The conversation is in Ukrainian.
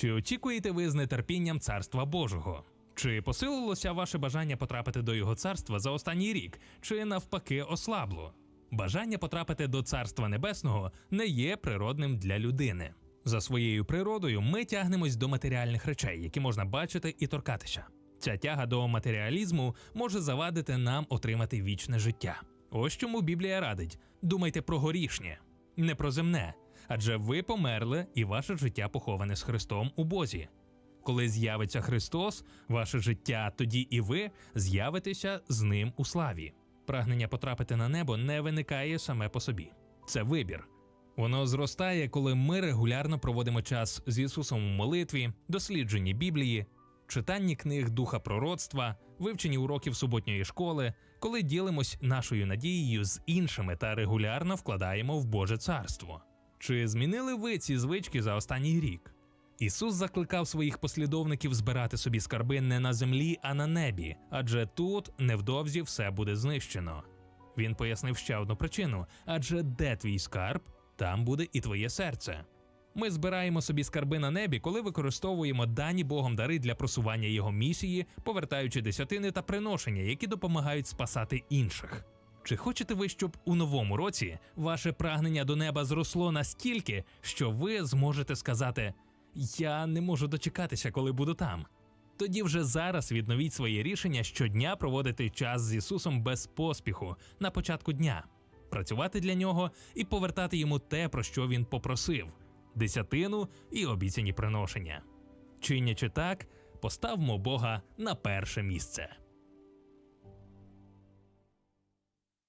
Чи очікуєте ви з нетерпінням царства Божого? Чи посилилося ваше бажання потрапити до його царства за останній рік, чи навпаки ослабло? Бажання потрапити до царства небесного не є природним для людини. За своєю природою ми тягнемось до матеріальних речей, які можна бачити і торкатися. Ця тяга до матеріалізму може завадити нам отримати вічне життя. Ось чому Біблія радить: думайте про горішнє, не про земне, адже ви померли і ваше життя поховане з Христом у Бозі. Коли з'явиться Христос, ваше життя, тоді і ви з'явитеся з ним у славі. Прагнення потрапити на небо не виникає саме по собі. Це вибір. Воно зростає, коли ми регулярно проводимо час з Ісусом у молитві, дослідженні Біблії, читанні книг духа пророцтва, вивченні уроків суботньої школи, коли ділимось нашою надією з іншими та регулярно вкладаємо в Боже царство. Чи змінили ви ці звички за останній рік? Ісус закликав своїх послідовників збирати собі скарби не на землі, а на небі, адже тут невдовзі все буде знищено. Він пояснив ще одну причину: адже де твій скарб, там буде і твоє серце. Ми збираємо собі скарби на небі, коли використовуємо дані Богом дари для просування його місії, повертаючи десятини та приношення, які допомагають спасати інших. Чи хочете ви, щоб у новому році ваше прагнення до неба зросло настільки, що ви зможете сказати: Я не можу дочекатися, коли буду там? Тоді вже зараз відновіть своє рішення щодня проводити час з Ісусом без поспіху на початку дня, працювати для нього і повертати йому те, про що він попросив десятину і обіцяні приношення. Чинячи так, поставмо Бога на перше місце.